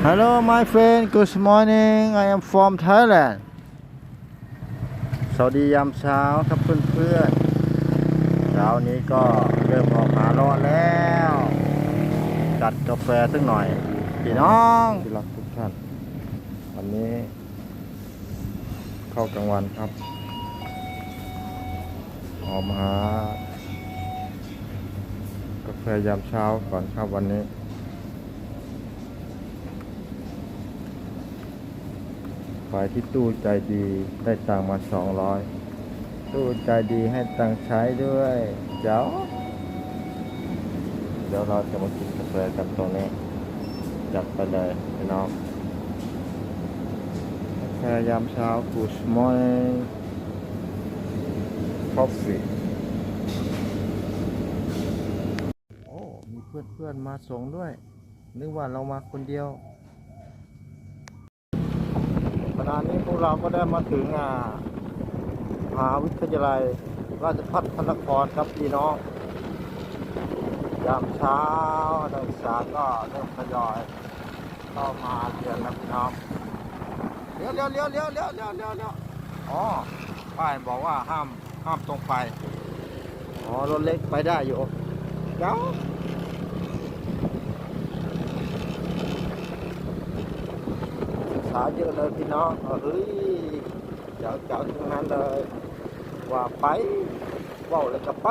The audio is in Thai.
Hello my friend good morning I am from Thailand สวัสดียามเช้าครับเพื่อนๆเช้านี้ก็เริ่มออกหาลาะแล้วจัดกาแฟสักหน่อยพี่น้องที่รักทุกท่าน วันนี้ เข้ากลางวันครับ ออกมาหากาแฟยามเช้าก่อนครับวันนี้ ไปที่ตู้ใจดีได้ตังมาสองร้อยตู้ใจดีให้ตังใช้ด้วย เจ้า เดี๋ยวเราจะมากินกาแฟกันตรงนี้จัดไปเลยพี่น้องกาแฟยามเช้า Good morning coffee โอ้มีเพื่อนๆมาส่งด้วย นึกว่าเรามาคนเดียว ณะนี้พวกเราก็ได้มาถึงอ่ามหาวิทยาลัย ราชภัฏพระนครครับพี่น้องยามเช้านักศึกษาก็เริ่มทยอยเข้ามาเรียนแล้วพี่น้องเลี้ยวเลี้ยวเลี้ยวเลี้ยวเลี้ยวเลี้ยวเลี้ยวเลี้ยวอ๋อป้ายบอกว่าห้ามห้ามตรงไปอ๋อรถเล็กไปได้อยู่เดี๋ยวศึกษาเยอะเลยพี่น้องเฮ้ยเจ้าเจ้าทั้งนั้นเลยว่าไปว่าแล้วก็ไป